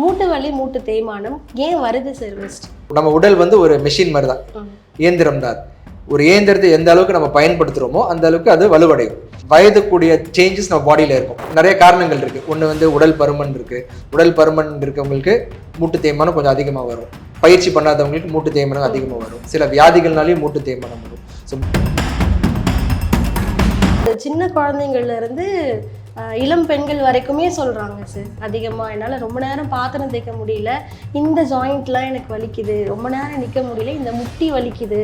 மூட்டு வலி மூட்டு தேய்மானம் ஏன் வருது சார் ஃபர்ஸ்ட் நம்ம உடல் வந்து ஒரு மெஷின் மாதிரி தான் இயந்திரம் தான். ஒரு இயந்திரத்தை எந்த அளவுக்கு நம்ம பயன்படுத்துகிறோமோ அந்த அளவுக்கு அது வலுவடையும். வயது கூடிய சேஞ்சஸ் நம்ம பாடியில் இருக்கும். நிறைய காரணங்கள் இருக்கு. ஒன்று வந்து உடல் பருமன் இருக்கு. உடல் பருமன் இருக்கவங்களுக்கு மூட்டு தேய்மானம் கொஞ்சம் அதிகமாக வரும். பயிற்சி பண்ணாதவங்களுக்கு மூட்டு தேய்மானம் அதிகமாக வரும். சில வியாதிகள்னாலையும் மூட்டு தேய்மானம் வரும். ஸோ சின்ன குழந்தைங்கள்ல இருந்து இளம் பெண்கள் வரைக்குமே சொல்றாங்க சார். அதிகமா. என்னால ரொம்ப நேரம் பாத்திரம் தேய்க்க முடியல. இந்த ஜாயிண்ட்லாம் எனக்கு வலிக்குது. ரொம்ப நேரம் நிக்க முடியல. இந்த முட்டி வலிக்குது.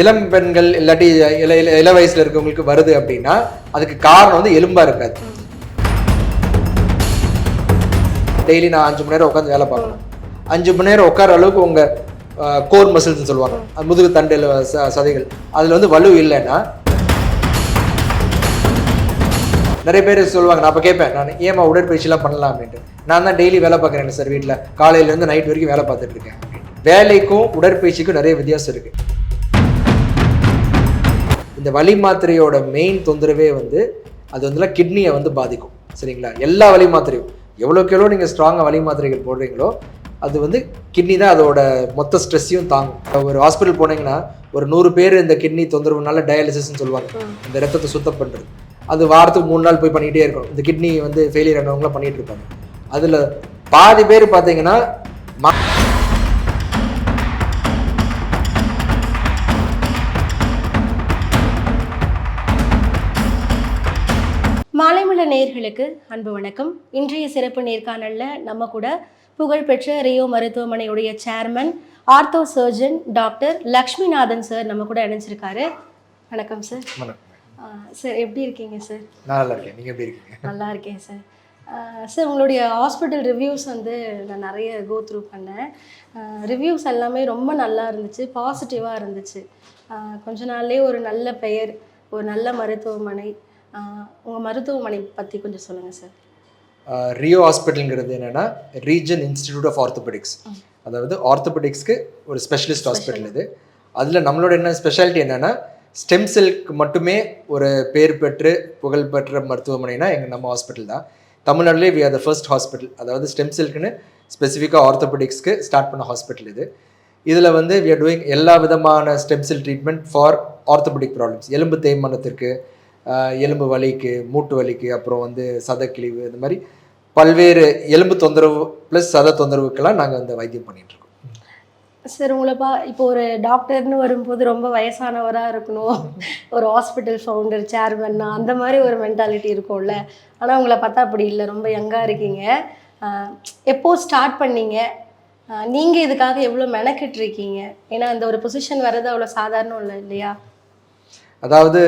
இளம் பெண்கள் இல்லாட்டி இள இள இள வயசுல இருக்கவங்களுக்கு வருது அப்படின்னா அதுக்கு காரணம் வந்து எலும்பா இருக்காது. டெய்லி நான் அஞ்சு மணி நேரம் உட்காந்து வேலை பார்க்கணும் அஞ்சு மணி நேரம் உட்கார அளவுக்கு உங்க கோர் மசில்ஸ்னு சொல்லுவாங்க. முதுகு தண்டில் சதைகள். அதுல வந்து வலு இல்லைன்னா நிறைய பேர் சொல்லுவாங்க நான் அப்போ கேட்பேன் நான் ஏமா உடற்பயிற்சிலாம் பண்ணலாம்? அப்படின்ட்டு. நான் தான் டெய்லி வேலை பார்க்குறேன் சார் வீட்டில் காலையிலேருந்து நைட் வரைக்கும் வேலை பார்த்துட்டு இருக்கேன். வேலைக்கும் உடற்பயிற்சிக்கும் நிறைய வித்தியாசம் இருக்கு. இந்த வலி மாத்திரையோட மெயின் தொந்தரவே வந்து அது வந்து கிட்னியை வந்து பாதிக்கும். சரிங்களா? எல்லா வலி மாத்திரையும் எவ்வளோக்கு எவ்வளோ நீங்கள் ஸ்ட்ராங்காக வலி மாத்திரைகள் போடுறீங்களோ அது வந்து கிட்னி தான் அதோட மொத்த ஸ்ட்ரெஸ்ஸையும் தாங்கும். ஒரு ஹாஸ்பிட்டல் போனீங்கன்னா ஒரு நூறு பேர் இந்த கிட்னி தொந்தரவுனால டயாலிசிஸ்னு சொல்லுவாங்க. இந்த ரத்தத்தை சுத்தம் பண்ணுறது அது வாரத்துக்கு மூணு நாள் போய் பண்ணிகிட்டே இருக்கணும். இந்த கிட்னி வந்து ஃபெயிலியர் ஆனவங்களாம் பண்ணிட்டு இருப்பாங்க. அதில் பாதி பேர் பார்த்தீங்கன்னா மாலைமல நேயர்களுக்கு அன்பு வணக்கம். இன்றைய சிறப்பு நேர்காணல்ல நம்ம கூட புகழ்பெற்ற Rio மருத்துவமனையுடைய chairman ortho surgeon doctor Lakshminathan sir நம்ம கூட இணைஞ்சிருக்காரு. வணக்கம் சார் வணக்கம். சார் எப்படி இருக்கீங்க சார் நான் நல்லா இருக்கேன் நீங்கள் எப்படி இருக்கீங்க? நல்லா இருக்கேன் சார் சார் உங்களுடைய ஹாஸ்பிட்டல் ரிவ்யூஸ் வந்து நான் நிறைய கோ த்ரூ பண்ணேன். ரிவ்யூஸ் எல்லாமே ரொம்ப நல்லா இருந்துச்சு பாசிட்டிவாக இருந்துச்சு. கொஞ்ச நாள்லேயே ஒரு நல்ல பெயர் ஒரு நல்ல மருத்துவமனை. உங்கள் மருத்துவமனை பற்றி கொஞ்சம் சொல்லுங்கள் சார் ரியோ ஹாஸ்பிட்டலுங்கிறது என்னன்னா ரீஜன் இன்ஸ்டிடியூட் ஆஃப் ஆர்த்தோபெடிக்ஸ் அதாவது ஆர்த்தோபெடிக்ஸ்க்கு ஒரு ஸ்பெஷலிஸ்ட் ஹாஸ்பிட்டல் இது. அதில் நம்மளோட என்ன ஸ்பெஷாலிட்டி என்னன்னா ஸ்டெம் செல்க்கு மட்டுமே ஒரு பேர் பெற்று புகழ்பெற்ற மருத்துவமனைனா எங்கள் நம்ம ஹாஸ்பிட்டல் தான். தமிழ்நாட்டிலே we are the first hospital அதாவது ஸ்டெம் செல்க்குன்னு ஸ்பெசிஃபிக்காக ஆர்த்தோபெடிக்ஸ்க்கு ஸ்டார்ட் பண்ண ஹாஸ்பிட்டல் இது. இதில் வந்து வி ஆர் டூயிங் எல்லா விதமான stem cell treatment for orthopaedic problems எலும்பு தேய்மானத்திற்கு எலும்பு வலிக்கு மூட்டு வலிக்கு அப்புறம் வந்து சதக்கிழிவு இந்த மாதிரி பல்வேறு எலும்பு தொந்தரவு ப்ளஸ் சத தொந்தரவுக்கெல்லாம் நாங்கள் வந்து வைத்தியம் பண்ணிகிட்ருக்கோம் சார் உங்களை பா இப்போ ஒரு டாக்டர்னு வரும்போது ரொம்ப வயசானவராக இருக்கணும். ஒரு ஹாஸ்பிட்டல் ஃபவுண்டர் சேர்மன்னா அந்த மாதிரி ஒரு மென்டாலிட்டி இருக்கும்ல. ஆனால் உங்களை பார்த்தா அப்படி இல்லை. ரொம்ப யங்காக இருக்கீங்க. எப்போ ஸ்டார்ட் பண்ணீங்க? நீங்கள் இதுக்காக எவ்வளோ மெனக்கிட்டு இருக்கீங்க ஏன்னா அந்த ஒரு பொசிஷன் வர்றது அவ்வளோ சாதாரணம் இல்லை இல்லையா? அதாவது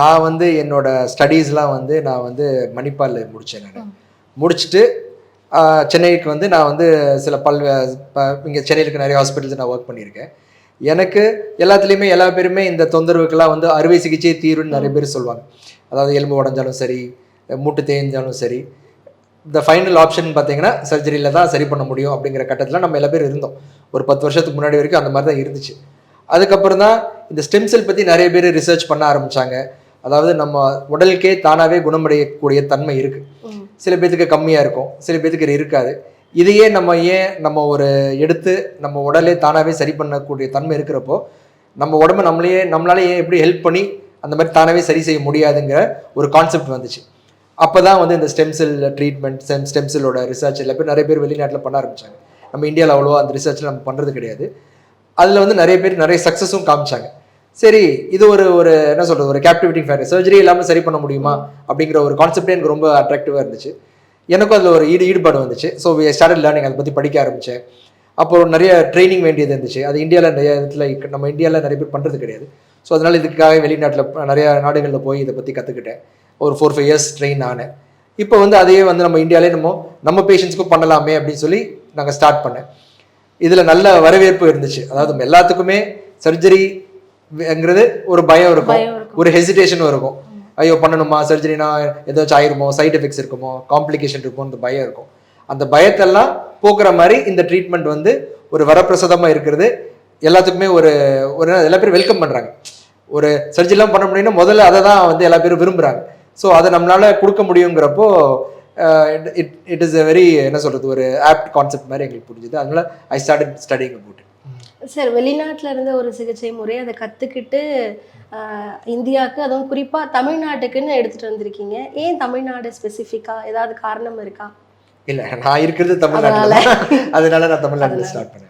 நான் வந்து என்னோட ஸ்டடீஸ்லாம் வந்து நான் வந்து மணிப்பாலில் முடித்தேன் நான். முடிச்சுட்டு சென்னைக்கு வந்து நான் வந்து சில பல் இங்கே சென்னையில் இருக்க நிறைய ஹாஸ்பிட்டல்ஸ் நான் ஒர்க் பண்ணியிருக்கேன். எனக்கு எல்லாத்துலேயுமே எல்லா பேருமே இந்த தொந்தரவுக்கெல்லாம் வந்து அறுவை சிகிச்சை தீர்வுன்னு நிறைய பேர் சொல்லுவாங்க. அதாவது எலும்பு உடஞ்சாலும் சரி மூட்டு தேய்ஞ்சாலும் சரி இந்த ஃபைனல் ஆப்ஷன் பார்த்தீங்கன்னா சர்ஜரியில் தான் சரி பண்ண முடியும் அப்படிங்கிற கட்டத்தில் நம்ம எல்லா பேரும் இருந்தோம். ஒரு பத்து வருஷத்துக்கு முன்னாடி வரைக்கும் அந்த மாதிரி தான் இருந்துச்சு. அதுக்கப்புறம் தான் இந்த ஸ்டெம் செல் பற்றி நிறைய பேர் ரிசர்ச் பண்ண ஆரம்பித்தாங்க அதாவது நம்ம உடலுக்கே தானாகவே குணமடையக்கூடிய தன்மை இருக்குது. சில பேத்துக்கு கம்மியாக இருக்கும். சில பேத்துக்கு இருக்காது. இதையே நம்ம ஏன் நம்ம ஒரு எடுத்து நம்ம உடலே தானாகவே சரி பண்ணக்கூடிய தன்மை இருக்கிறப்போ நம்ம உடம்பு நம்மளையே நம்மளாலே ஏன் எப்படி ஹெல்ப் பண்ணி அந்த மாதிரி தானாகவே சரி செய்ய முடியாதுங்கிற ஒரு கான்செப்ட் வந்துச்சு. அப்போ தான் வந்து இந்த stem cell treatment stem stem செல்லோட research எல்லா பேர் நிறைய பேர் வெளிநாட்டில் பண்ண ஆரம்பிச்சாங்க. நம்ம இந்தியாவில் அவ்வளோவா அந்த ரிசர்ச்சில் நம்ம பண்ணுறது கிடையாது. அதில் வந்து நிறைய பேர் நிறைய சக்ஸஸும் காமிச்சாங்க. சரி இது ஒரு ஒரு என்ன சொல்கிறது ஒரு கேப்டிவிட்டிங் ஃபேக்டர் சர்ஜரி இல்லாமல் சரி பண்ண முடியுமா? அப்படிங்கிற ஒரு கான்செப்டே எனக்கு ரொம்ப அட்ராக்டிவாக இருந்துச்சு. எனக்கும் அதில் ஒரு ஈடு ஈடுபாடு வந்துச்சு. ஸோ வி ஸ்டார்டட் லேர்னிங் அதை பற்றி படிக்க ஆரம்பித்தேன் அப்புறம் நிறைய ட்ரைனிங் வேண்டியது இருந்துச்சு. அது இந்தியாவில் நிறைய இடத்துல நம்ம இந்தியாவில் நிறைய பேர் பண்ணுறது கிடையாது. ஸோ அதனால் இதுக்காக வெளிநாட்டில் நிறைய நாடுகளில் போய் இதை பற்றி கற்றுக்கிட்டேன் ஒரு ஃபோர் ஃபைவ் இயர்ஸ் ட்ரெயின் ஆனேன். இப்போ வந்து அதையே வந்து நம்ம இந்தியாவிலே நம்ம நம்ம பேஷண்ட்ஸ்க்கும் பண்ணலாமே அப்படின்னு சொல்லி நாங்கள் ஸ்டார்ட் பண்ணேன். இதில் நல்ல வரவேற்பு இருந்துச்சு. அதாவது எல்லாத்துக்குமே சர்ஜரி சர்ஜரிங்கிறது ஒரு பயம் இருக்கும். ஒரு ஹெசிடேஷனும் இருக்கும். ஐயோ பண்ணணுமா? சர்ஜரினா ஏதாச்சும் ஆயிருமோ சைடு எஃபெக்ட்ஸ் இருக்குமோ? காம்ப்ளிகேஷன் இருக்குமோ அந்த பயம் இருக்கும். அந்த பயத்தெல்லாம் போக்குற மாதிரி இந்த ட்ரீட்மெண்ட் வந்து ஒரு வரப்பிரசாதமாக இருக்கிறது. எல்லாத்துக்குமே ஒரு ஒரு எல்லா பேரும் வெல்கம் பண்ணுறாங்க ஒரு சர்ஜரிலாம் பண்ண முடியும்னா முதல்ல அதை தான் வந்து எல்லா பேரும் விரும்புகிறாங்க ஸோ அதை நம்மளால கொடுக்க முடியுங்கிறப்போ it it is a very என்ன சொல்கிறது ஒரு ஆப்ட் கான்செப்ட் மாதிரி எங்களுக்கு புரிஞ்சுது. அதனால I started studying about sir வெளிநாட்டில் இருந்த ஒரு சிகிச்சை முறை அதை கற்றுக்கிட்டு இந்தியாவுக்கு அதுவும் குறிப்பாக தமிழ்நாட்டுக்குன்னு எடுத்துகிட்டு வந்திருக்கீங்க. ஏன் தமிழ்நாடு ஸ்பெசிஃபிக்காக ஏதாவது காரணம் இருக்கா? இல்லை நான் இருக்கிறது தமிழ்நாட்டில் அதனால. நான் தமிழ்நாட்டில் ஸ்டார்ட் பண்ணேன்.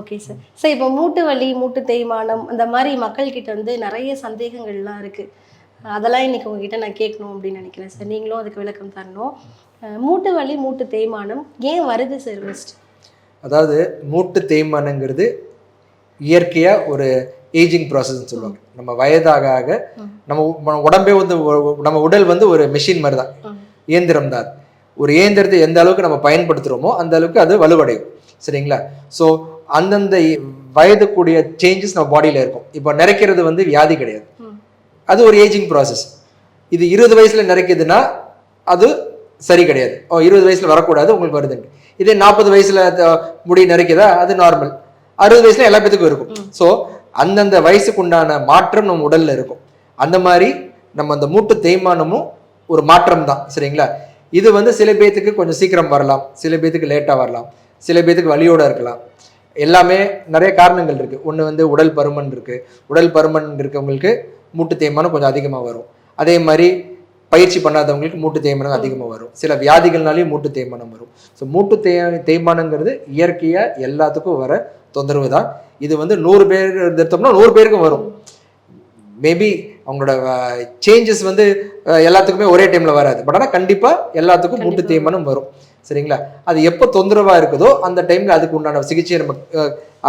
ஓகே சார் சார் இப்போ மூட்டு வலி மூட்டு தேய்மானம் அந்த மாதிரி மக்கள்கிட்ட வந்து நிறைய சந்தேகங்கள்லாம் இருக்குது அதெல்லாம் இன்னைக்கு உங்ககிட்ட நான் கேட்கணும் அப்படின்னு நினைக்கிறேன் சார் நீங்களும் அதுக்கு விளக்கம் தரணும். மூட்டு வலி மூட்டு தேய்மானம் ஏன் வருது சார் ஃபர்ஸ்ட் அதாவது மூட்டு தேய்மானங்கிறது இயற்கையாக ஒரு ஏஜிங் ப்ராசஸ்ன்னு சொல்லுவாங்க. நம்ம வயதாக ஆக நம்ம உடம்பே வந்து நம்ம உடல் வந்து ஒரு மெஷின் மாதிரி தான். இயந்திரம் தான். ஒரு இயந்திரத்தை எந்த அளவுக்கு நம்ம பயன்படுத்துகிறோமோ அந்த அளவுக்கு அது வலுவடையும். சரிங்களா? ஸோ அந்தந்த வயது கூடிய சேஞ்சஸ் நம்ம பாடியில் இருக்கும். இப்போ நிறைக்கிறது வந்து வியாதி கிடையாது. அது ஒரு ஏஜிங் ப்ராசஸ் இது இருபது வயசுல நிறைக்குதுன்னா அது சரி கிடையாது. ஓ இருபது வயசுல வரக்கூடாது உங்களுக்கு வருதுங்க இதே நாற்பது வயசுல முடி நிறைக்குதா அது நார்மல் அறுபது வயசுல எல்லா பேத்துக்கும் இருக்கும். ஸோ அந்தந்த வயசுக்கு உண்டான மாற்றம் நம்ம உடல்ல இருக்கும். அந்த மாதிரி நம்ம அந்த மூட்டு தேய்மானமும் ஒரு மாற்றம் தான் சரிங்களா? இது வந்து சில பேத்துக்கு கொஞ்சம் சீக்கிரம் வரலாம் சில பேத்துக்கு லேட்டாக வரலாம் சில பேத்துக்கு வலியோட இருக்கலாம். எல்லாமே நிறைய காரணங்கள் இருக்கு. ஒன்று வந்து உடல் பருமன் இருக்கு. உடல் பருமன் இருக்கவங்களுக்கு மூட்டு தேய்மானம் கொஞ்சம் அதிகமாக வரும். அதே மாதிரி பயிற்சி பண்ணாதவங்களுக்கு மூட்டு தேய்மானம் அதிகமாக வரும். சில வியாதிகள்னாலையும் மூட்டு தேய்மானம் வரும். ஸோ மூட்டு தே தேய்மானங்கிறது இயற்கையாக எல்லாத்துக்கும் வர தொந்தரவு தான். இது வந்து நூறு பேர் எடுத்தோம்னா நூறு பேருக்கும் வரும். மேபி அவங்களோட சேஞ்சஸ் வந்து எல்லாத்துக்குமே ஒரே டைம்ல வராது. பட் ஆனால் கண்டிப்பாக எல்லாத்துக்கும் மூட்டு. தேய்மானம் வரும். சரிங்களா? அது எப்போ தொந்தரவா இருக்குதோ அந்த டைம்ல அதுக்கு உண்டான சிகிச்சையை நம்ம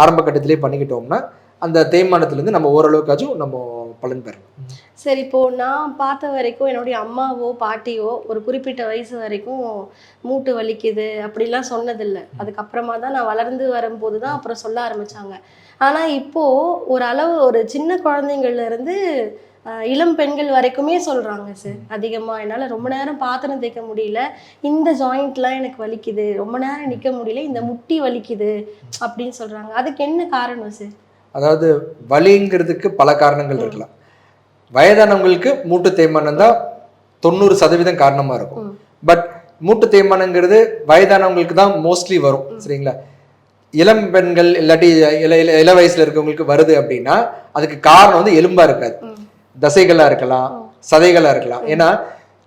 ஆரம்ப கட்டத்திலே பண்ணிக்கிட்டோம்னா அந்த தேய்மானத்துலேருந்து நம்ம ஓரளவுக்காச்சும் நம்ம பலன் பெறலாம் சரி இப்போ நான் பார்த்த வரைக்கும் என்னுடைய அம்மாவோ பாட்டியோ ஒரு குறிப்பிட்ட வயசு வரைக்கும் மூட்டு வலிக்குது அப்படிலாம் சொன்னதில்லை. அதுக்கப்புறமா தான் நான் வளர்ந்து வரும்போது தான் அப்புறம் சொல்ல ஆரம்பிச்சாங்க. ஆனா இப்போ ஒரு அளவு ஒரு சின்ன குழந்தைங்கள்ல இருந்து ஆஹ், இளம் பெண்கள் வரைக்குமே சொல்றாங்க சார். அதிகமா என்னால ரொம்ப நேரம் பாத்திரம் தேய்க்க முடியல. இந்த ஜாயிண்ட்லாம் எனக்கு வலிக்குது. ரொம்ப நேரம் நிக்க முடியல. இந்த முட்டி வலிக்குது அப்படின்னு சொல்றாங்க. அதுக்கு என்ன காரணம் சார்? அதாவது வலிங்கிறதுக்கு பல காரணங்கள் இருக்கலாம். வயதானவங்களுக்கு மூட்டு தேய்மானம் தான் தொண்ணூறு சதவீதம் காரணமா இருக்கும். பட் மூட்டு தேய்மானங்கிறது வயதானவங்களுக்கு தான் மோஸ்ட்லி வரும் சரிங்களா? இளம் பெண்கள் இல்லாட்டி இள இள இள வயசுல இருக்கவங்களுக்கு வருது அப்படின்னா அதுக்கு காரணம் வந்து எலும்பா இருக்காது. ம். தசைகளா இருக்கலாம் சதைகளா இருக்கலாம். ஏன்னா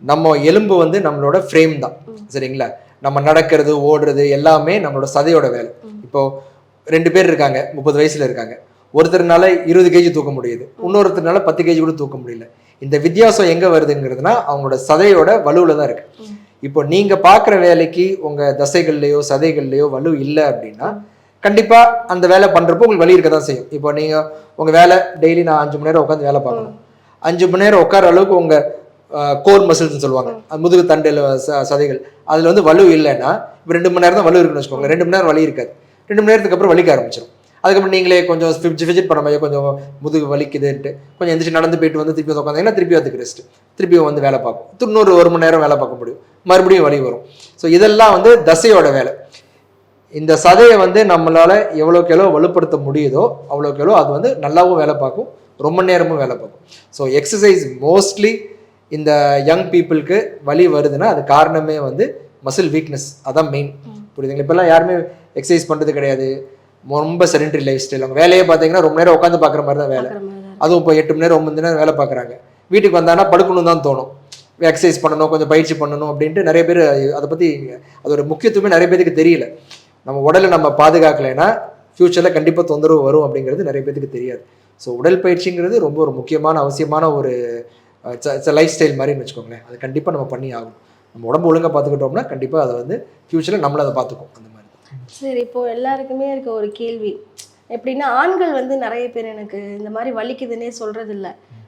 நம்ம எலும்பு வந்து நம்மளோட ஃப்ரேம் தான் சரிங்களா? நம்ம நடக்கிறது ஓடுறது எல்லாமே நம்மளோட சதையோட வேலை. இப்போ ரெண்டு பேர் இருக்காங்க முப்பது வயசுல இருக்காங்க. ஒருத்தர்னால இருபது கேஜி தூக்க முடியுது. இன்னொருத்தர்னால பத்து கேஜி கூட தூக்க முடியல. இந்த வித்தியாசம் எங்க வருதுங்கிறதுனா அவங்களோட சதையோட வலுவுல தான் இருக்கு. இப்போ நீங்க பாக்குற வேலைக்கு உங்க தசைகள்லயோ சதைகள்லயோ வலு இல்லை அப்படின்னா கண்டிப்பா அந்த வேலை பண்றப்போ உங்களுக்கு வலி இருக்க தான் செய்யும். இப்போ நீங்க உங்க வேலை டெய்லி நான் அஞ்சு மணி நேரம் உட்காந்து வேலை பார்க்கணும். அஞ்சு மணி நேரம் உட்கார அளவுக்கு உங்க கோர் மசில்ஸ்னு சொல்லுவாங்க. முதுகு தண்டில் சதைகள். அதுல வந்து வலு இல்லைன்னா இப்போ ரெண்டு மணி நேரம் தான் வலு இருக்குன்னு வச்சுக்கோங்க. ரெண்டு மணி நேரம் வலி இருக்காது. ரெண்டு மணி நேரத்துக்கு அப்புறம் வலிக்க ஆரம்பிச்சிடும் அதுக்கப்புறம் நீங்களே கொஞ்சம் ஃபிஜிட் பண்ண மாதிரி கொஞ்சம் முதுகு வலிக்குதுன்ட்டு கொஞ்சம் எந்திரிச்சு நடந்து போயிட்டு வந்து திருப்பி உட்காந்தீங்கன்னா திருப்பி அதுக்கு ரெஸ்ட் திருப்பி வந்து வேலை பார்க்கும். திருநூறு ஒரு மணி நேரம் வேலை பார்க்க முடியும். மறுபடியும் வலி வரும். ஸோ இதெல்லாம் வந்து தசையோட வேலை. இந்த சதையை வந்து நம்மளால எவ்வளோக்கு எவ்வளோ வலுப்படுத்த முடியுதோ அவ்வளோக்கு எவ்வளோ அது வந்து நல்லாவும் வேலை பார்க்கும். ரொம்ப நேரமும் வேலை பார்க்கும். ஸோ எக்ஸசைஸ் மோஸ்ட்லி இந்த யங் பீப்புளுக்கு வலி வருதுன்னா அது காரணமே வந்து மசில் வீக்னஸ் அதான் மெயின் புரியுதுங்களா? இப்போல்லாம் யாருமே எக்ஸசைஸ் பண்ணுறது கிடையாது. ரொம்ப செடென்டரி லைஃப் ஸ்டைல் அவங்க வேலையே பார்த்தீங்கன்னா ரொம்ப நேரம் உட்காந்து பார்க்குற மாதிரி தான் வேலை. அதுவும் இப்போ எட்டு மணி நேரம் ஒன்பது மணி நேரம் வேலை பார்க்குறாங்க. வீட்டுக்கு வந்தாங்கன்னா படுக்கணும் தான் தோணும். எக்ஸசைஸ் பண்ணணும் கொஞ்சம் பயிற்சி பண்ணணும் அப்படின்ட்டு நிறைய பேர் அதை பற்றி அதோட முக்கியத்துவமே நிறைய பேருக்கு தெரியல. நம்ம உடலை நம்ம பாதுகாக்கலைன்னா ஃப்யூச்சரில் கண்டிப்பாக தொந்தரவு வரும் அப்படிங்கிறது நிறைய பேருக்கு தெரியாது. ஸோ உடல் பயிற்சிங்கிறது ரொம்ப ஒரு முக்கியமான அவசியமான ஒரு லைஃப் ஸ்டைல் மாதிரின்னு வச்சுக்கோங்களேன். அது கண்டிப்பாக நம்ம பண்ணி ஆகும் நம்ம உடம்பு ஒழுங்காக பார்த்துக்கிட்டோம்னா கண்டிப்பாக அதை வந்து ஃப்யூச்சரில் நம்மள அதை பார்த்துக்கும். சரி இப்போ எல்லாருக்குமே இருக்க ஒரு கேள்வி. எப்படின்னா ஆண்கள் வந்து நிறைய பேர் எனக்கு இந்த மாதிரி வலிக்குதுன்னே சொல்றது இல்ல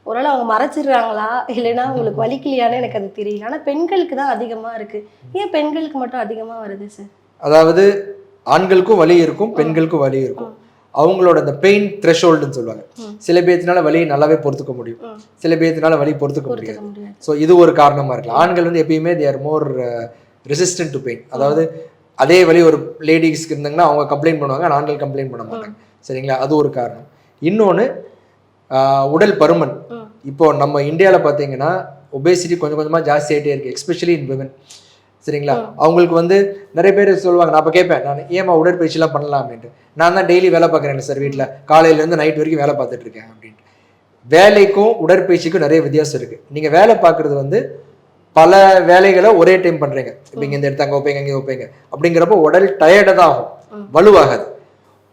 ஒருவேளை அவங்க மறைச்சிடுறாங்களா? இல்லைன்னா அவங்களுக்கு வலிக்கலையான்னு எனக்கு அது தெரியல. ஆனா பெண்களுக்கு தான் அதிகமா இருக்கு. ஏன் பெண்களுக்கு மட்டும் அதிகமா வருது சார் அதாவது ஆண்களுக்கும் வலி இருக்கும் பெண்களுக்கும் வலி இருக்கும். அவங்களோட அந்த பெயின் த்ரெஷோல்டுன்னு சொல்லுவாங்க. சில பேர்த்தினால வலியை நல்லாவே பொறுத்துக்க முடியும். சில பேர்த்தினால வலி பொறுத்துக்க முடியாது. ஸோ இது ஒரு காரணமா இருக்கலாம். ஆண்கள் வந்து எப்பயுமே they are more resistant to pain அதாவது அதே வலி ஒரு லேடிஸ்க்கு இருந்தாங்கன்னா அவங்க கம்ப்ளைண்ட் பண்ணுவாங்க ஆண்கள் கம்ப்ளைண்ட் பண்ண மாட்டாங்க. சரிங்களா? அது ஒரு காரணம். இன்னொன்று உடல் பருமன். இப்போ நம்ம இந்தியாவில் பார்த்தீங்கன்னா ஒபேசிட்டி கொஞ்சம் கொஞ்சமாக ஜாஸ்தி ஆகிட்டே இருக்கு எஸ்பெஷலி இன் விமன் சரிங்களா? அவங்களுக்கு வந்து நிறைய பேர் சொல்லுவாங்க நான் அப்போ கேட்பேன் நான் ஏமா உடற்பயிற்சிலாம் பண்ணலாம் அப்படின்ட்டு. நான் தான் டெய்லி வேலை பார்க்குறேன் சார் வீட்டில் காலையிலேருந்து நைட் வரைக்கும் வேலை பார்த்துட்டு இருக்கேன் அப்படின்ட்டு. வேலைக்கும் உடற்பயிற்சிக்கும் நிறைய வித்தியாசம் இருக்குது நீங்கள் வேலை பார்க்குறது வந்து பல வேலைகளை ஒரே டைம் பண்ணுறீங்க இப்போ இங்கே இந்த இடத்த அங்கே வைப்பீங்க இங்கே வைப்பீங்க அப்படிங்கிறப்போ உடல் டயர்டாக தான் ஆகும். வலுவாகாது.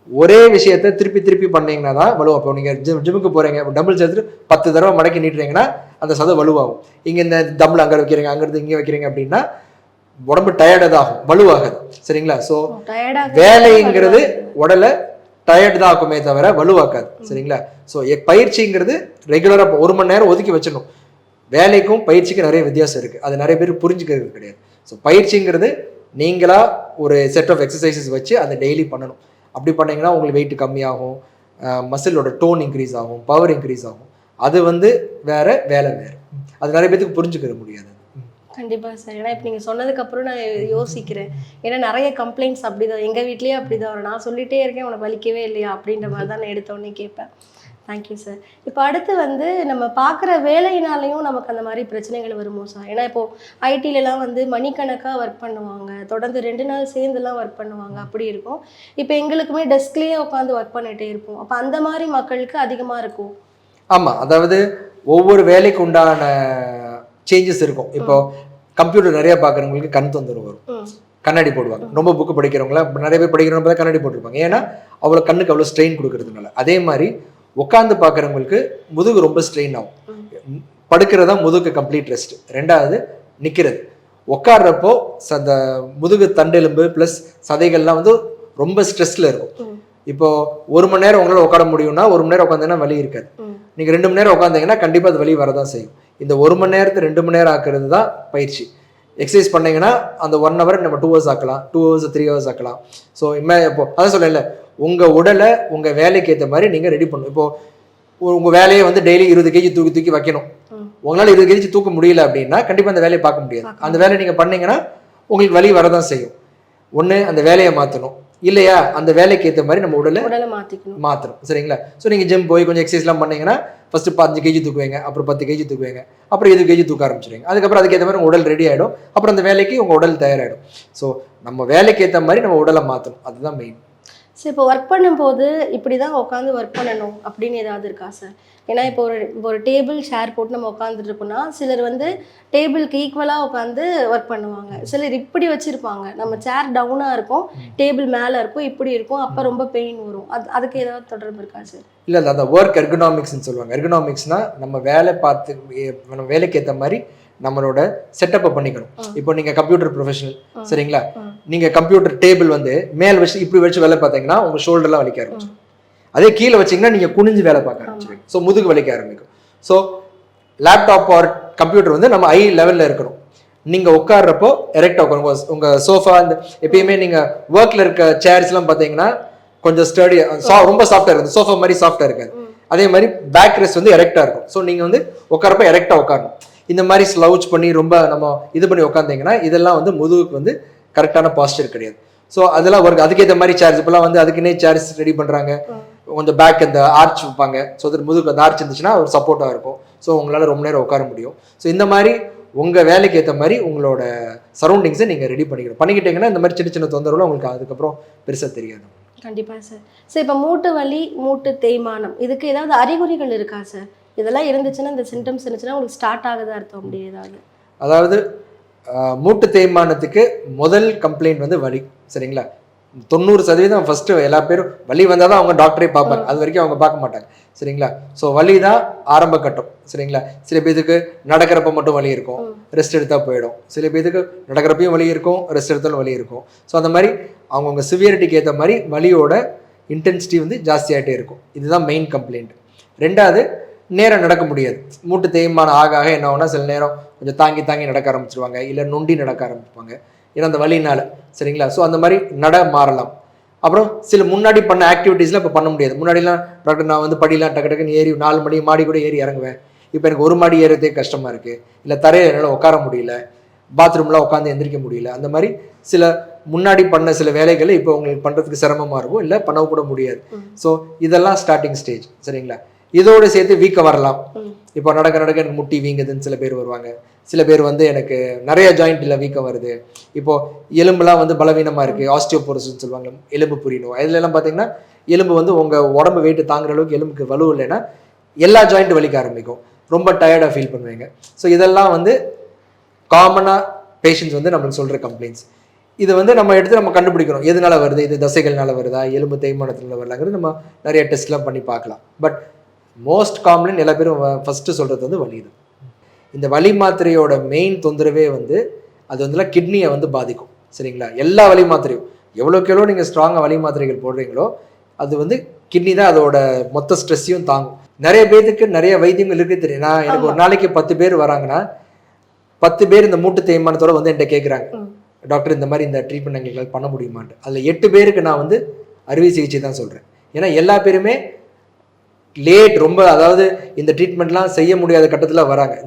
ஒரே விஷயத்த திருப்பி திருப்பி பண்ணீங்கன்னா தான் வலுவா இப்போ நீங்கள் ஜிம் ஜிம்முக்கு போகிறீங்க டம்பிள்ஸ் எடுத்துட்டு பத்து தடவை மடக்கி நீட்டுறீங்கன்னா அந்த சதை வலுவாகும். இங்கே இந்த டம்பிள் அங்கே வைக்கிறீங்க அங்கிருந்து இங்கே வைக்கிறீங்க அப்படின்னா உடம்பு டயர்டாக ஆகும். வலுவாகாது. சரிங்களா? ஸோ டயர்டாக வேலைங்கிறது உடலை டயர்டு தான் ஆக்குமே தவிர வலுவாக்காது. சரிங்களா? ஸோ பயிற்சிங்கிறது ரெகுலராக ஒரு மணி நேரம் ஒதுக்கி வச்சிடணும். வேலைக்கும் பயிற்சிக்கும் நிறைய வித்தியாசம் இருக்குது அது நிறைய பேர் புரிஞ்சுக்கிறது கிடையாது. ஸோ பயிற்சிங்கிறது நீங்களாக ஒரு செட் ஆஃப் எக்ஸசைசஸ் வச்சு அதை டெய்லி பண்ணணும். அப்படி பண்ணிங்கன்னா உங்களுக்கு வெயிட் கம்மியாகும். மசிலோட டோன் இன்க்ரீஸ் ஆகும் பவர் இன்க்ரீஸ் ஆகும். அது வந்து வேற வேலை வேறு. அது நிறைய பேத்துக்கு புரிஞ்சுக்கிற முடியாது. கண்டிப்பா சார். ஏன்னா இப்போ நீங்கள் சொன்னதுக்கு அப்புறம் நான் யோசிக்கிறேன். ஏன்னா நிறைய கம்ப்ளைண்ட்ஸ் அப்படிதான். எங்க வீட்லயே அப்படிதான் வரும். நான் சொல்லிட்டே இருக்கேன் உனக்கு வலிக்கவே இல்லையா? அப்படின்ற மாதிரி தான் நான் எடுத்த உடனே கேட்பேன். தேங்க்யூ சார் இப்போ அடுத்து வந்து நம்ம பார்க்குற வேலையினாலையும் நமக்கு அந்த மாதிரி பிரச்சனைகள் வருமோ சார் ஏன்னா இப்போ ஐடிலலாம் வந்து மணிக்கணக்காக ஒர்க் பண்ணுவாங்க. தொடர்ந்து ரெண்டு நாள் சேர்ந்துலாம் ஒர்க் பண்ணுவாங்க. அப்படி இருக்கும். இப்போ எங்களுக்குமே டெஸ்க்லேயே உட்காந்து ஒர்க் பண்ணிகிட்டே இருப்போம். அப்போ அந்த மாதிரி மக்களுக்கு அதிகமாக இருக்கும். ஆமாம் அதாவது ஒவ்வொரு வேலைக்கு உண்டான சேஞ்சஸ் இருக்கும். இப்போ கம்ப்யூட்டர் நிறைய பார்க்குறவங்களுக்கு கண் தொந்தரவு வரும். கண்ணாடி போடுவாங்க. ரொம்ப புக்கு படிக்கிறவங்கள நிறைய பேர் படிக்கிறவங்க கண்ணாடி போட்டிருப்பாங்க. ஏன்னா அவ்வளோ கண்ணுக்கு அவ்வளோ ஸ்ட்ரெயின் கொடுக்கறதுனால. அதே மாதிரி உட்காந்து பார்க்குறவங்களுக்கு முதுகு ரொம்ப ஸ்ட்ரெயின் ஆகும். படுக்கிறது முதுகு கம்ப்ளீட் ரெஸ்ட் ரெண்டாவது நிற்கிறது உட்கார்றப்போ ச- அந்த முதுகு தண்டெலும்பு ப்ளஸ் சதைகள்லாம் வந்து ரொம்ப ஸ்ட்ரெஸ்ல இருக்கும். இப்போ ஒரு மணி நேரம் உங்களால் உட்கார முடியும்னா ஒரு மணி நேரம் உட்காந்தீங்கன்னா வலி இருக்காது. நீங்க ரெண்டு மணி நேரம் உட்காந்தீங்கன்னா கண்டிப்பா அது வலி வரதான் செய்யும். இந்த ஒரு மணி நேரத்தை ரெண்டு மணி நேரம் ஆக்குறது தான் பயிற்சி. எக்ஸசைஸ் பண்ணீங்கன்னா அந்த ஒன் ஹவர் நம்ம டூ ஹவர்ஸ் ஆக்கலாம். டூ ஹவர்ஸ் த்ரீ ஹவர்ஸ் ஆக்கலாம். ஸோ இம்மே இப்போ அதான் சொல்லல உங்க உடலை உங்க வேலைக்கு ஏற்ற மாதிரி நீங்க ரெடி பண்ணணும். இப்போ உ- உங்க வேலையை வந்து டெய்லி இருபது கேஜி தூக்கி தூக்கி வைக்கணும். உங்களால இருபது கேஜி தூக்க முடியல அப்படின்னா கண்டிப்பா அந்த வேலையை பார்க்க முடியாது. அந்த வேலையை நீங்க பண்ணீங்கன்னா உங்களுக்கு வலி வரதான் செய்யும். ஒண்ணு அந்த வேலையை மாத்தணும். இல்லையா அந்த வேலைக்கு ஏற்ற மாதிரி நம்ம உடலை உடலை மாற்றிக்கணும் மாத்திரம் சரிங்களா? ஸோ நீங்கள் ஜிம் போய் கொஞ்சம் எக்ஸசைஸ்லாம் பண்ணீங்கன்னா ஃபர்ஸ்ட் பதினஞ்சு கேஜி தூக்குவீங்க அப்புறம் பத்து கேஜி தூக்குவீங்க அப்புறம் இருபது கேஜி தூக்க ஆரம்பிச்சிடுவீங்க அதுக்கப்புறம் அதுக்கேற்ற மாதிரி உங்க உடல் ரெடி ஆகிடும் அப்புறம் அந்த வேலைக்கு உங்கள் உடல் தயாராகிடும் ஸோ நம்ம வேலைக்கு ஏற்ற மாதிரி நம்ம உடலை மாற்றணும் அதுதான் மெயின் சரி இப்போ ஒர்க் பண்ணும்போது இப்படி தான் உட்காந்து ஒர்க் பண்ணணும் அப்படின்னு ஏதாவது இருக்கா சார் ஏன்னா இப்போ ஒரு இப்போ ஒரு டேபிள் ஷேர் போட்டு நம்ம உட்காந்துட்டு இருக்கோம்னா சிலர் வந்து டேபிளுக்கு ஈக்குவலாக உட்காந்து ஒர்க் பண்ணுவாங்க. சிலர் இப்படி வச்சுருப்பாங்க. நம்ம சேர் டவுனாக இருக்கும் டேபிள் மேலே இருக்கும் இப்படி இருக்கும் அப்போ ரொம்ப பெயின் வரும். அது அதுக்கு ஏதாவது தொடர்பு இருக்கா சார் இல்லை இல்லை அந்த ஒர்க் எர்கனாமிக்ஸ்னு சொல்லுவாங்க. எர்கனாமிக்ஸ்னா நம்ம வேலை பார்த்து நம்ம வேலைக்கு ஏற்ற மாதிரி நம்மளோட செட்டப்பை பண்ணிக்கணும். இப்போ நீங்கள் கம்ப்யூட்டர் ப்ரொஃபஷனல் சரிங்களா? நீங்கள் கம்ப்யூட்டர் டேபிள் வந்து மேல் வச்சு இப்படி வச்சு வேலை பார்த்தீங்கன்னா உங்கள் ஷோல்டர்லாம் வலிக்க ஆரம்பிச்சிடும் அதே கீழே வச்சீங்கன்னா நீங்கள் குனிஞ்சு வேலை பார்க்க ஆரம்பிச்சிருவீங்க. ஸோ முதுகு வலிக்க ஆரம்பிக்கும். ஸோ லேப்டாப் ஆர் கம்ப்யூட்டர் வந்து நம்ம ஐ லெவலில் இருக்கணும். நீங்கள் உட்கார்றப்போ எரெக்டாக உட்காருங்க. உங்க- உங்க சோஃபா இந்த எப்பயுமே நீங்கள் ஒர்க்கில் இருக்க சேர்ஸ்லாம் பார்த்தீங்கன்னா கொஞ்சம் ஸ்டடி ரொம்ப சாஃப்டாக இருக்குது. சோஃபா மாதிரி சாஃப்டாக இருக்காது. அதே மாதிரி பேக் ரெஸ்ட் வந்து எரெக்டாக இருக்கும். ஸோ நீங்கள் வந்து உட்காரப்ப எரெக்டாக உட்காரணும். இந்த மாதிரி ஸ்லவுச் பண்ணி ரொம்ப நம்ம இது பண்ணி உட்காந்தீங்கன்னா இதெல்லாம் வந்து முதுகுக்கு வந்து கரெக்டான பாஸ்டர் கிடையாது. ஸோ அதெல்லாம் ஒர்க் அதுக்கேற்ற மாதிரி சேர்ஸ் இப்போலாம் வந்து அதுக்குன்னே சேர்ஸ் ரெடி பண்ணுறாங்க. கொஞ்சம் பேக் அந்த ஆர்ச் வைப்பாங்க. ஸோ அது முதுகு அந்த ஆர்ச் இருந்துச்சுன்னா ஒரு சப்போர்ட்டாக இருக்கும். ஸோ உங்களால் ரொம்ப நேரம் உட்கார முடியும். ஸோ இந்த மாதிரி உங்கள் வேலைக்கு ஏற்ற மாதிரி உங்களோட சரௌண்டிங்ஸை நீங்கள் ரெடி பண்ணிக்கணும். பண்ணிக்கிட்டீங்கன்னா இந்த மாதிரி சின்ன சின்ன தொந்தரவுலாம் உங்களுக்கு அதுக்கப்புறம் பெருசாக தெரியாது. கண்டிப்பாக சார் சார் இப்போ மூட்டு வலி மூட்டு தேய்மானம் இதுக்கு ஏதாவது அறிகுறிகள் இருக்கா சார் இதெல்லாம் இருந்துச்சுன்னா இந்த சிம்டம்ஸ் இருந்துச்சுன்னா உங்களுக்கு ஸ்டார்ட் ஆகுதா அர்த்தம் அப்படி ஏதாவது? அதாவது மூட்டு தேய்மானத்துக்கு முதல் கம்ப்ளைண்ட் வந்து வலி சரிங்களா? தொண்ணூறு சதவீதம் ஃபர்ஸ்ட் எல்லா பேரும் வலி வந்தால் தான் அவங்க டாக்டரே பார்ப்பாங்க. அது வரைக்கும் அவங்க பார்க்க மாட்டாங்க சரிங்களா? ஸோ வலி தான் ஆரம்ப கட்டம் சரிங்களா? சில பேருக்கு நடக்கிறப்ப மட்டும் வலி இருக்கும். ரெஸ்ட் எடுத்தா போயிடும். சில பேருக்கு நடக்கிறப்பையும் வலி இருக்கும் ரெஸ்ட் எடுத்தாலும் வலி இருக்கும். ஸோ அந்த மாதிரி அவங்கவுங்க சிவியரிட்டிக்கு ஏற்ற மாதிரி வலியோட இன்டென்சிட்டி வந்து ஜாஸ்தியாகிட்டே இருக்கும். இதுதான் மெயின் கம்ப்ளைண்ட் ரெண்டாவது நேரம் நடக்க முடியாது. மூட்டு தேய்மானம் ஆக ஆக என்ன ஆகும்னா சில நேரம் கொஞ்சம் தாங்கி தாங்கி நடக்க ஆரம்பிச்சிருவாங்க. இல்லை நொண்டி நடக்க ஆரம்பிப்பாங்க. ஏன்னா அந்த வலினால சரிங்களா? ஸோ அந்த மாதிரி நட மாறலாம். அப்புறம் சில முன்னாடி பண்ண ஆக்டிவிட்டீஸ்லாம் இப்போ பண்ண முடியாது. முன்னாடிலாம் டாக்டர் நான் வந்து படிலாம் டக்கு டக்குன்னு ஏறி நாலு மணி மாடி கூட ஏறி இறங்குவேன். இப்போ எனக்கு ஒரு மாடி ஏறதே கஷ்டமாக இருக்குது இல்லை தரையில் என்னால் உட்கார முடியல. பாத்ரூம்லாம் உட்காந்து எந்திரிக்க முடியல. அந்த மாதிரி சில முன்னாடி பண்ண சில வேலைகளை இப்போ உங்களுக்கு பண்ணுறதுக்கு சிரமமாக இருக்கும் இல்லை பண்ண கூட முடியாது. ஸோ இதெல்லாம் ஸ்டார்டிங் ஸ்டேஜ் சரிங்களா? இதோடு சேர்த்து வீக்கம் வரலாம். இப்போ நடக்க நடக்க எனக்கு முட்டி வீங்குதுன்னு சில பேர் வருவாங்க. சில பேர் வந்து எனக்கு நிறைய ஜாயிண்ட்டில் வீக்கம் வருது. இப்போ எலும்புலாம் வந்து பலவீனமாக இருக்குது ஆஸ்டியோபோரஸ்ன்னு சொல்லுவாங்க. எலும்பு புரியணும். இதுல எல்லாம் எலும்பு வந்து உங்கள் உடம்பு வெயிட்டு தாங்குற அளவுக்கு எலும்புக்கு வலு இல்லைன்னா எல்லா ஜாயிண்ட் வலிக்க ஆரம்பிக்கும். ரொம்ப டயர்டாக ஃபீல் பண்ணுவீங்க. ஸோ இதெல்லாம் வந்து காமனாக பேஷண்ட்ஸ் வந்து நம்மளுக்கு சொல்கிற கம்ப்ளைண்ட்ஸ் இது வந்து நம்ம எடுத்து நம்ம கண்டுபிடிக்கணும். எதனால வருது? இது தசைகள்னால வருதா? எலும்பு தேய்மானத்தினால வரலாங்கிறது நம்ம நிறைய டெஸ்ட்லாம் பண்ணி பார்க்கலாம். பட் மோஸ்ட் காமன் எல்லா பேரும் ஃபஸ்ட்டு சொல்கிறது வந்து வலி தான் இந்த வலி மாத்திரையோட மெயின் தொந்தரவே வந்து அது வந்து கிட்னியை வந்து பாதிக்கும். சரிங்களா? எல்லா வலி மாத்திரையும். எவ்வளோக்கு எவ்வளோ நீங்கள் ஸ்ட்ராங்காக வலி மாத்திரைகள் போடுறீங்களோ அது வந்து கிட்னி தான் அதோட மொத்த ஸ்ட்ரெஸ்ஸையும் தாங்கும். நிறைய பேருக்கு நிறைய வைத்தியங்கள் இருக்கு தெரியும். நான் எனக்கு ஒரு நாளைக்கு பத்து பேர் வராங்கன்னா பத்து பேர் இந்த மூட்டு தேய்மானத்தோட வந்து என்கிட்ட கேட்குறாங்க. டாக்டர் இந்த மாதிரி இந்த ட்ரீட்மெண்ட் எங்களுக்கு பண்ண முடியுமான்ட்டு. அதில் எட்டு பேருக்கு நான் வந்து அறுவை சிகிச்சை தான் சொல்கிறேன் ஏன்னா எல்லா பேருமே லேட் ரொம்ப அதாவது இந்த ட்ரீட்மெண்ட்லாம் செய்ய முடியாத கட்டத்தில் வராங்க.